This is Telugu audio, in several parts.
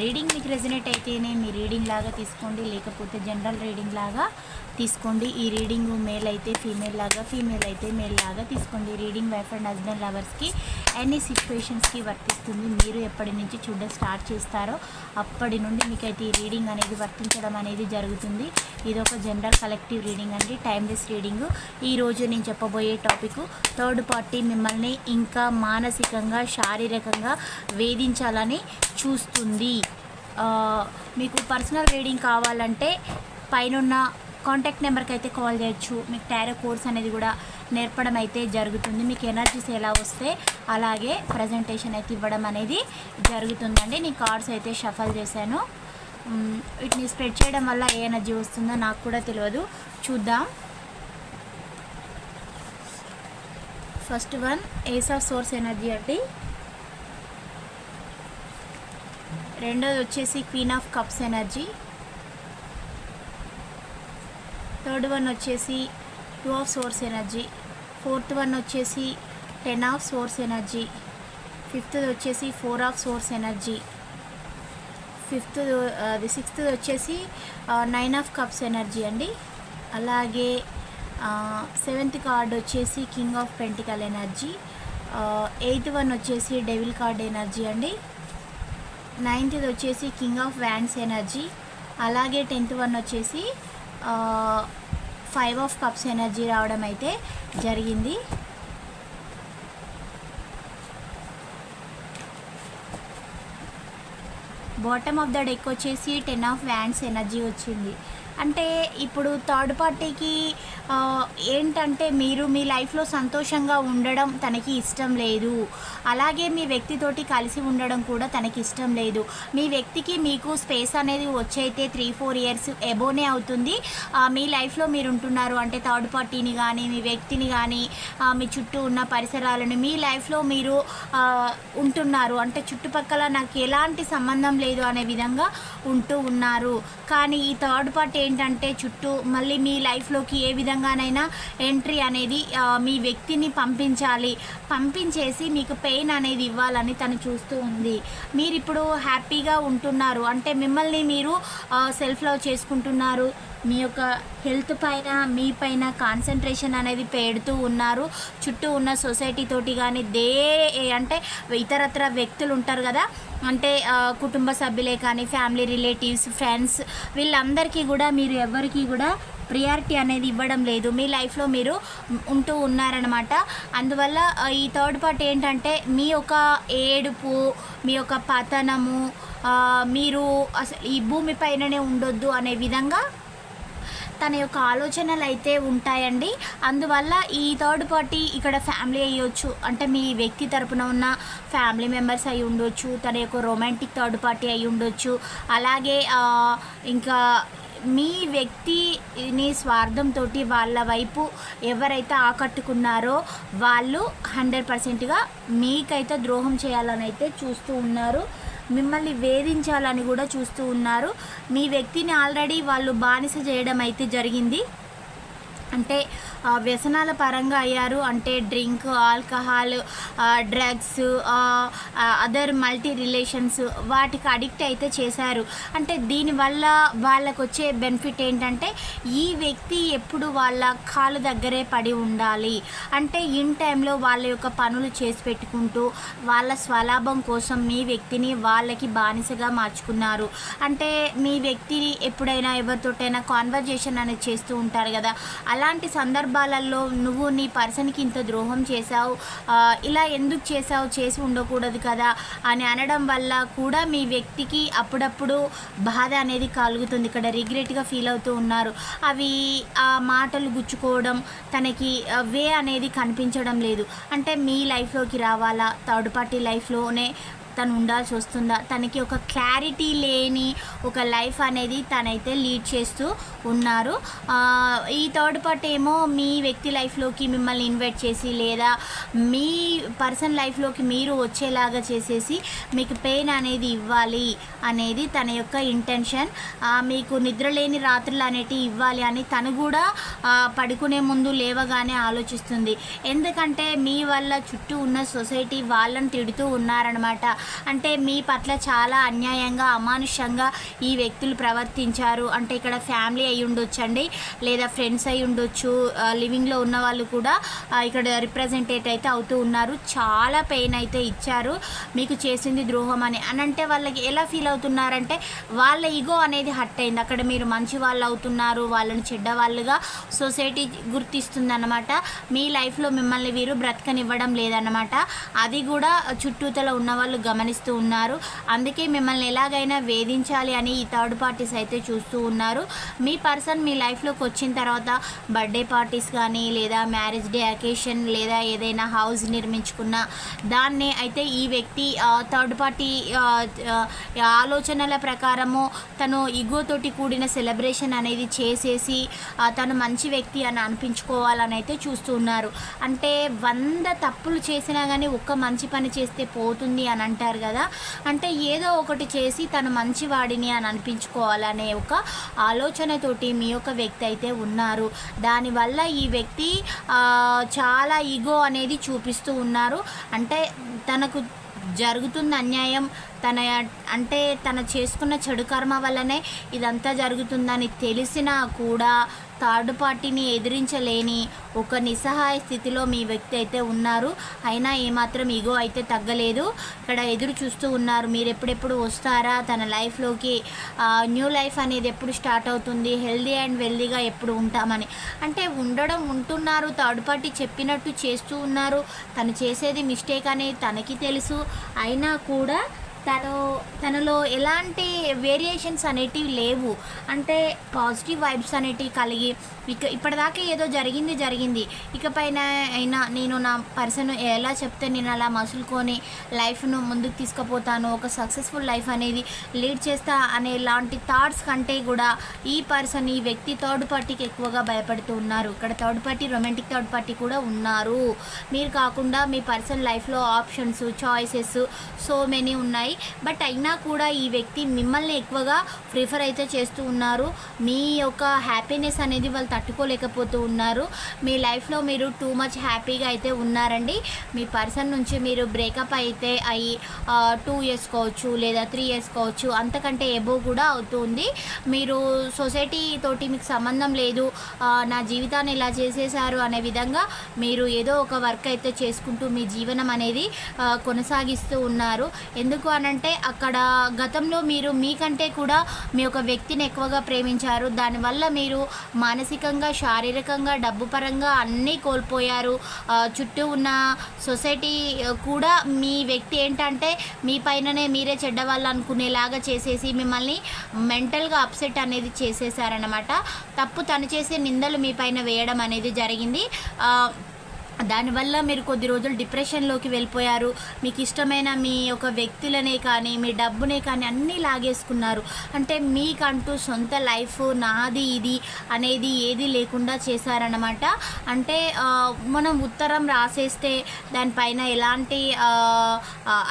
reading మీకు రెజినేట్ అయితేనే మీ రీడింగ్ లాగా తీసుకోండి లేకపోతే జనరల్ రీడింగ్ లాగా తీసుకోండి. ఈ రీడింగ్ మేల్ అయితే ఫీమేల్ లాగా ఫీమేల్ అయితే మేల్ లాగా తీసుకోండి. రీడింగ్ వైఫ్ అండ్ హస్బెండ్ లవర్స్కి ఎనీ సిచ్యువేషన్స్కి వర్తిస్తుంది. మీరు ఎప్పటి నుంచి చూడడం స్టార్ట్ చేస్తారో అప్పటి నుండి మీకైతే ఈ రీడింగ్ అనేది వర్తించడం అనేది జరుగుతుంది. ఇది ఒక జనరల్ కలెక్టివ్ రీడింగ్ అండి టైమ్లెస్ రీడింగ్. ఈరోజు నేను చెప్పబోయే టాపిక్ థర్డ్ పార్టీ మిమ్మల్ని ఇంకా మానసికంగా శారీరకంగా వేధించాలని చూస్తుంది. మీకు పర్సనల్ రీడింగ్ కావాలంటే పైనున్న కాంటాక్ట్ నెంబర్కి అయితే కాల్ చేయొచ్చు. మీకు టారో కోర్స్ అనేది కూడా నేర్పడం అయితే జరుగుతుంది. మీకు ఎనర్జీస్ ఎలా వస్తే అలాగే ప్రజెంటేషన్ అయితే ఇవ్వడం అనేది జరుగుతుందండి. నేను కార్డ్స్ అయితే షఫల్ చేశాను. వీటిని స్ప్రెడ్ చేయడం వల్ల ఏ ఎనర్జీ వస్తుందో నాకు కూడా తెలియదు. చూద్దాం. First one ace of swords energy అండి. రెండోది వచ్చేసి queen of cups energy third one వచ్చేసి two of swords energy fourth one వచ్చేసి ten of swords energy fifth వచ్చేసి four of swords energy fifth అది సిక్స్త్ వచ్చేసి నైన్ ఆఫ్ కప్స్ ఎనర్జీ అండి. అలాగే సెవెంత్ కార్డ్ వచ్చేసి king of pentacle energy. Eighth one వచ్చేసి డెవిల్ కార్డ్ ఎనర్జీ అండి. నైన్త్ది వచ్చేసి కింగ్ ఆఫ్ వ్యాండ్స్ ఎనర్జీ. అలాగే టెన్త్ వన్ వచ్చేసి ఫైవ్ ఆఫ్ కప్స్ ఎనర్జీ రావడం అయితే జరిగింది. బాటమ్ ఆఫ్ ద డెక్ వచ్చేసి టెన్ ఆఫ్ వ్యాండ్స్ ఎనర్జీ వచ్చింది. అంటే ఇప్పుడు థర్డ్ పార్టీకి ఏంటంటే మీరు మీ లైఫ్లో సంతోషంగా ఉండడం తనకి ఇష్టం లేదు. అలాగే మీ వ్యక్తితోటి కలిసి ఉండడం కూడా తనకి ఇష్టం లేదు. మీ వ్యక్తికి మీకు స్పేస్ అనేది వచ్చైతే త్రీ ఫోర్ ఇయర్స్ ఎబోనే అవుతుంది. మీ లైఫ్లో మీరు ఉంటున్నారు అంటే థర్డ్ పార్టీని కానీ మీ వ్యక్తిని కానీ మీ చుట్టూ ఉన్న పరిసరాలను మీ లైఫ్లో మీరు ఉంటున్నారు. అంటే చుట్టుపక్కల నాకు ఎలాంటి సంబంధం లేదు. అనే విధంగా ఉంటూ ఉన్నారు. కానీ ఈ థర్డ్ పార్టీ ఏంటంటే చుట్టూ మళ్ళీ మీ లైఫ్లోకి ఏ విధంగానైనా ఎంట్రీ అనేది మీ వ్యక్తిని పంపించాలి. పంపించేసి మీకు పెయిన్ అనేది ఇవ్వాలని తను చూస్తూ ఉంది. మీరు ఇప్పుడు హ్యాపీగా ఉంటున్నారు. అంటే మిమ్మల్ని మీరు సెల్ఫ్ లవ్ చేసుకుంటున్నారు. మీ యొక్క హెల్త్ పైన మీ పైన కాన్సన్ట్రేషన్ అనేది పెడుతూ ఉన్నారు. చుట్టూ ఉన్న సొసైటీ తోటి కానీ దే అంటే ఇతరత్ర వ్యక్తులు ఉంటారు కదా. అంటే కుటుంబ సభ్యులే కానీ ఫ్యామిలీ రిలేటివ్స్ ఫ్రెండ్స్ వీళ్ళందరికీ కూడా మీరు ఎవరికి కూడా ప్రియారిటీ అనేది ఇవ్వడం లేదు. మీ లైఫ్లో మీరు ఉంటూ ఉన్నారనమాట అందువల్ల ఈ థర్డ్ పార్ట్ ఏంటంటే మీ యొక్క ఏడుపు మీ యొక్క పతనము మీరు అసలు ఈ భూమి పైననే ఉండొద్దు అనే విధంగా తన యొక్క ఆలోచనలు అయితే ఉంటాయండి. అందువల్ల ఈ థర్డ్ పార్టీ ఇక్కడ ఫ్యామిలీ అయ్యొచ్చు. అంటే మీ వ్యక్తి తరపున ఉన్న ఫ్యామిలీ మెంబర్స్ అయి ఉండొచ్చు. తన యొక్క రొమాంటిక్ థర్డ్ పార్టీ అయి ఉండొచ్చు. అలాగే ఇంకా మీ వ్యక్తిని స్వార్థంతో వాళ్ళ వైపు ఎవరైతే ఆకట్టుకున్నారో వాళ్ళు హండ్రెడ్ పర్సెంట్గా మీకైతే ద్రోహం చేయాలని అయితే చూస్తూ ఉన్నారు. మిమ్మల్ని వేధించాలని కూడా చూస్తూ ఉన్నారు. మీ వ్యక్తిని ఆల్రెడీ వాళ్ళు బానిస చేయడం అయితే జరిగింది. అంటే వ్యసనాల పరంగా అయ్యారు అంటే drink alcohol drugs other multi relations వాటికి అడిక్ట్ అయితే చేశారు. అంటే దీనివల్ల వాళ్ళకు వచ్చే బెనిఫిట్ ఏంటంటే ఈ వ్యక్తి ఎప్పుడు వాళ్ళ కాలు దగ్గరే పడి ఉండాలి. అంటే ఇన్ టైంలో వాళ్ళ యొక్క పనులు చేసి పెట్టుకుంటూ వాళ్ళ స్వలాభం కోసం మీ వ్యక్తిని వాళ్ళకి బానిసగా మార్చుకున్నారు. అంటే మీ వ్యక్తిని ఎప్పుడైనా ఎవరితోటైనా కాన్వర్జేషన్ అనేది చేస్తూ ఉంటారు కదా అలాంటి సందర్భాలలో నువ్వు నీ పర్సన్కి ఇంత ద్రోహం చేశావు ఇలా ఎందుకు చేసావు చేసి ఉండకూడదు కదా అని అనడం వల్ల కూడా మీ వ్యక్తికి అప్పుడప్పుడు బాధ అనేది కలుగుతుంది. ఇక్కడ రిగ్రెట్గా ఫీల్ అవుతూ ఉన్నారు. అవి ఆ మాటలు గుచ్చుకోవడం తనకి వే అనేది కనిపించడం లేదు. అంటే మీ లైఫ్లోకి రావాలా? థర్డ్ పార్టీ లైఫ్లోనే తను ఉండాల్సి వస్తుందా? తనకి ఒక క్లారిటీ లేని ఒక లైఫ్ అనేది తనైతే లీడ్ చేస్తూ ఉన్నారు. ఈ థర్డ్ పార్ట్ ఏమో మీ వ్యక్తి లైఫ్లోకి మిమ్మల్ని ఇన్వైట్ చేసి లేదా మీ పర్సన్ లైఫ్లోకి మీరు వచ్చేలాగా చేసేసి మీకు పెయిన్ అనేది ఇవ్వాలి అనేది తన యొక్క ఇంటెన్షన్ మీకు నిద్రలేని రాత్రులు అనేటివి ఇవ్వాలి అని తను కూడా పడుకునే ముందు లేవగానే ఆలోచిస్తుంది. ఎందుకంటే మీ వల్ల చుట్టూ ఉన్న సొసైటీ వాళ్ళని తిడుతూ ఉన్నారనమాట అంటే మీ పట్ల చాలా అన్యాయంగా అమానుషంగా ఈ వ్యక్తులు ప్రవర్తించారు. అంటే ఇక్కడ ఫ్యామిలీ అయి ఉండొచ్చండి లేదా ఫ్రెండ్స్ అయి ఉండొచ్చు. లివింగ్లో ఉన్న వాళ్ళు కూడా ఇక్కడ రిప్రజెంటేట్ అయితే అవుతూ ఉన్నారు. చాలా పెయిన్ అయితే ఇచ్చారు. మీకు చేసింది ద్రోహం అని. అని అంటే వాళ్ళకి ఎలా ఫీల్ అవుతున్నారంటే వాళ్ళ ఈగో అనేది హట్ అయింది. అక్కడ మీరు మంచి వాళ్ళు అవుతున్నారు వాళ్ళని చెడ్డవాళ్ళుగా సొసైటీ గుర్తిస్తుంది అనమాట మీ లైఫ్లో మిమ్మల్ని వీరు బ్రతకనివ్వడం లేదన్నమాట. అది కూడా చుట్టూతల ఉన్న వాళ్ళు గమనిస్తూ ఉన్నారు. అందుకే మిమ్మల్ని ఎలాగైనా వేధించాలి అని ఈ థర్డ్ పార్టీస్ అయితే చూస్తూ ఉన్నారు. మీ పర్సన్ మీ లైఫ్లోకి వచ్చిన తర్వాత బర్త్డే పార్టీస్ కానీ లేదా మ్యారేజ్ డే అకేషన్ లేదా ఏదైనా హౌస్ నిర్మించుకున్న దాన్ని అయితే ఈ వ్యక్తి థర్డ్ పార్టీ ఆలోచనల ప్రకారము తను ఇగోతోటి కూడిన సెలబ్రేషన్ అనేది చేసేసి తను మంచి వ్యక్తి అని అనిపించుకోవాలని అయితే చూస్తున్నారు అంటే వంద తప్పులు చేసినా కానీ ఒక్క మంచి పని చేస్తే పోతుంది అని అంటారు? కదా. అంటే ఏదో ఒకటి చేసి తను మంచివాడిని అని అనిపించుకోవాలనే ఒక ఆలోచనతోటి మీ యొక్క వ్యక్తి అయితే ఉన్నారు. దానివల్ల ఈ వ్యక్తి చాలా ఈగో అనేది చూపిస్తూ ఉన్నారు. అంటే తనకు జరుగుతున్న అన్యాయం తన అంటే తన చేసుకున్న చెడు కర్మ వల్లనే ఇదంతా జరుగుతుందని తెలిసినా కూడా థర్డ్ పార్టీని ఎదిరించలేని ఒక నిస్సహాయ స్థితిలో మీ వ్యక్తి అయితే ఉన్నారు. అయినా ఏమాత్రం ఈగో అయితే తగ్గలేదు. ఇక్కడ ఎదురు చూస్తూ ఉన్నారు. మీరు ఎప్పుడెప్పుడు వస్తారా? తన లైఫ్లోకి న్యూ లైఫ్ అనేది ఎప్పుడు స్టార్ట్ అవుతుంది? హెల్దీ అండ్ వెల్దీగా ఎప్పుడు ఉంటామని. అంటే ఉండడం ఉంటున్నారు. థర్డ్ పార్టీ చెప్పినట్టు చేస్తూ ఉన్నారు. తను చేసేది మిస్టేక్ అనేది తనకి తెలుసు. అయినా కూడా తను తనలో ఎలాంటి వేరియేషన్స్ అనేటివి లేవు. అంటే పాజిటివ్ వైబ్స్ అనేటివి కలిగి ఇక ఇప్పటిదాకా ఏదో జరిగింది జరిగింది. ఇకపైన అయినా నేను నా పర్సన్ ఎలా చెప్తే నేను అలా మసులుకొని లైఫ్ను ముందుకు తీసుకుపోతాను ఒక సక్సెస్ఫుల్ లైఫ్ అనేది లీడ్ చేస్తా అనే లాంటి థాట్స్ కంటే కూడా ఈ పర్సన్ ఈ వ్యక్తి థర్డ్ పార్టీకి ఎక్కువగా భయపడుతూ ఉన్నారు. ఇక్కడ third party romantic third party కూడా ఉన్నారు. మీరు కాకుండా మీ పర్సన్ లైఫ్లో ఆప్షన్స్ చాయిసెస్ సో మెనీ ఉన్నాయి. బట్ అయినా కూడా ఈ వ్యక్తి మిమ్మల్ని ఎక్కువగా ప్రిఫర్ అయితే చేస్తూ ఉన్నారు. మీ యొక్క హ్యాపీనెస్ అనేది వాళ్ళు తట్టుకోలేకపోతూ ఉన్నారు. మీ లైఫ్లో మీరు టూ మచ్ హ్యాపీగా అయితే ఉన్నారండి. మీ పర్సన్ నుంచి మీరు బ్రేకప్ అయితే అయ్యి టూ ఇయర్స్ కావచ్చు లేదా త్రీ ఇయర్స్ కావచ్చు అంతకంటే ఎబో కూడా అవుతుంది మీరు సొసైటీ తోటి మీకు సంబంధం లేదు. నా జీవితాన్ని ఇలా చేసేసారు అనే విధంగా మీరు ఏదో ఒక వర్క్ అయితే చేసుకుంటూ మీ జీవనం అనేది కొనసాగిస్తూ ఉన్నారు. ఎందుకు అనంటే అక్కడ గతంలో మీరు మీకంటే కూడా మీ యొక్క వ్యక్తిని ఎక్కువగా ప్రేమించారు. దానివల్ల మీరు మానసికంగా శారీరకంగా డబ్బు పరంగా అన్నీ కోల్పోయారు. చుట్టూ ఉన్న సొసైటీ కూడా మీ వ్యక్తి ఏంటంటే మీ పైననే మీరే చెడ్డవాళ్ళు అనుకునేలాగా చేసేసి మిమ్మల్ని మెంటల్గా అప్సెట్ అనేది చేసేసారనమాట తప్పు తను చేసే నిందలు మీ పైన వేయడం అనేది జరిగింది. దానివల్ల మీరు కొద్ది రోజులు డిప్రెషన్లోకి వెళ్ళిపోయారు. మీకు ఇష్టమైన మీ యొక్క వ్యక్తులనే కానీ మీ డబ్బునే కానీ అన్నీ లాగేసుకున్నారు. అంటే మీకంటూ సొంత లైఫ్ నాది ఇది అనేది ఏది లేకుండా చేశారనమాట అంటే మనం ఉత్తరం రాసేస్తే దానిపైన ఎలాంటి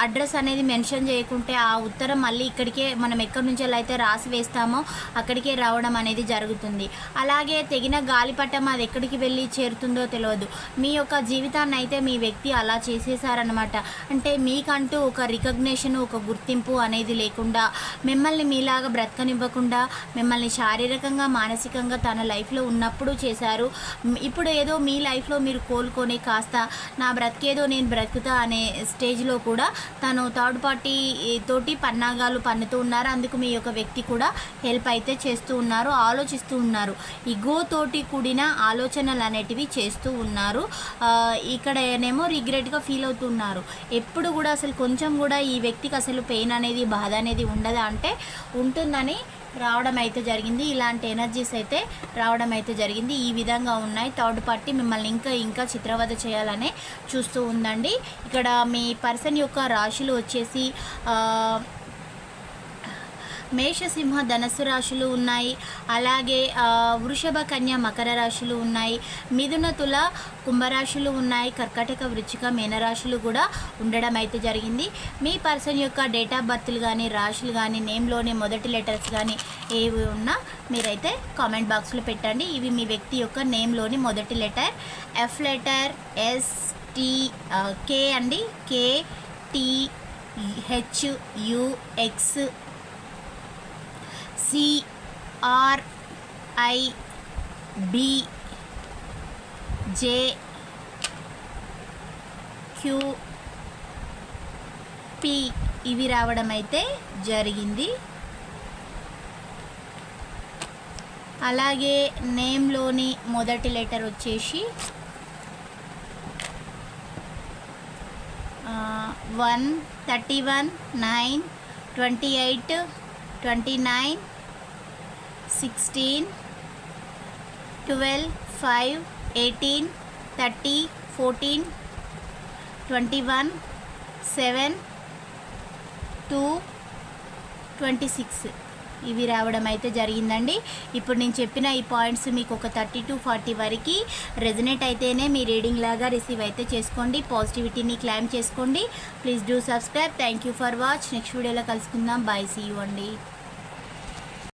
అడ్రస్ అనేది మెన్షన్ చేయకుంటే ఆ ఉత్తరం మళ్ళీ ఇక్కడికే మనం ఎక్కడి నుంచి అయితే రాసి వేస్తామో అక్కడికే రావడం అనేది జరుగుతుంది. అలాగే తెగిన గాలిపటం అది ఎక్కడికి వెళ్ళి చేరుతుందో తెలియదు. మీ యొక్క జీవితాన్ని అయితే మీ వ్యక్తి అలా చేసేసారనమాట అంటే మీకంటూ ఒక రికగ్నేషన్ ఒక గుర్తింపు అనేది లేకుండా మిమ్మల్ని మీలాగా బ్రతకనివ్వకుండా మిమ్మల్ని శారీరకంగా మానసికంగా తన లైఫ్లో ఉన్నప్పుడు చేశారు. ఇప్పుడు ఏదో మీ లైఫ్లో మీరు కోలుకొని కాస్త నా బ్రతికేదో నేను బ్రతుకుతా అనే స్టేజ్లో కూడా తను థర్డ్ పార్టీ తోటి పన్నాగాలు పన్నుతూ ఉన్నారు. అందుకు మీ యొక్క వ్యక్తి కూడా హెల్ప్ అయితే చేస్తూ ఉన్నారు ఆలోచిస్తూ ఉన్నారు. ఇగో తోటి కూడిన ఆలోచనలు అనేటివి చేస్తూ ఉన్నారు. ఇక్కడ ఇక్కడనేమో రిగ్రెట్గా ఫీల్ అవుతున్నారు. ఎప్పుడు కూడా అసలు కొంచెం కూడా ఈ వ్యక్తికి అసలు పెయిన్ అనేది బాధ అనేది ఉండదా అంటే ఉంటుందని రావడం అయితే జరిగింది. ఇలాంటి ఎనర్జీస్ అయితే రావడం అయితే జరిగింది. ఈ విధంగా ఉన్నాయి. థర్డ్ పార్టీ మిమ్మల్ని ఇంకా ఇంకా చిత్రవద చేయాలనే చూస్తూ ఉందండి. ఇక్కడ మీ పర్సన్ యొక్క రాశులు వచ్చేసి మేషసింహ ధనస్సు రాశులు ఉన్నాయి. అలాగే వృషభ కన్య మకర రాశులు ఉన్నాయి. మిథున తుల కుంభరాశులు ఉన్నాయి. కర్కాటక వృచ్చిక మీనరాశులు కూడా ఉండడం అయితే జరిగింది. మీ పర్సన్ యొక్క డేట్ ఆఫ్ బర్త్లు కానీ రాశులు కానీ నేమ్లోని మొదటి లెటర్స్ కానీ ఏవి ఉన్నా మీరైతే కామెంట్ బాక్స్లో పెట్టండి. ఇవి మీ వ్యక్తి యొక్క నేమ్లోని మొదటి letter F letter S T K అండి. K T H U X C R I J Q P ఇవి రావడం అయితే జరిగింది. అలాగే నేమ్లోని మొదటి లెటర్ వచ్చేసి one thirty one nine twenty eight twenty nine sixteen twelve five eighteen thirty fourteen twenty one seven two twenty six ఇవి రావడం అయితే జరిగిందండి. ఇప్పుడు నేను చెప్పిన ఈ పాయింట్స్ మీకు ఒక థర్టీ టు ఫార్టీ వరకు రెజనేట్ అయితేనే మీ రీడింగ్ లాగా రిసీవ్ అయితే చేసుకోండి. పాజిటివిటీని క్లైమ్ చేసుకోండి. Please do subscribe. Thank you for watch. Next వీడియోలో కలుసుకుందాం. బాయ్. సీ యూ అండి.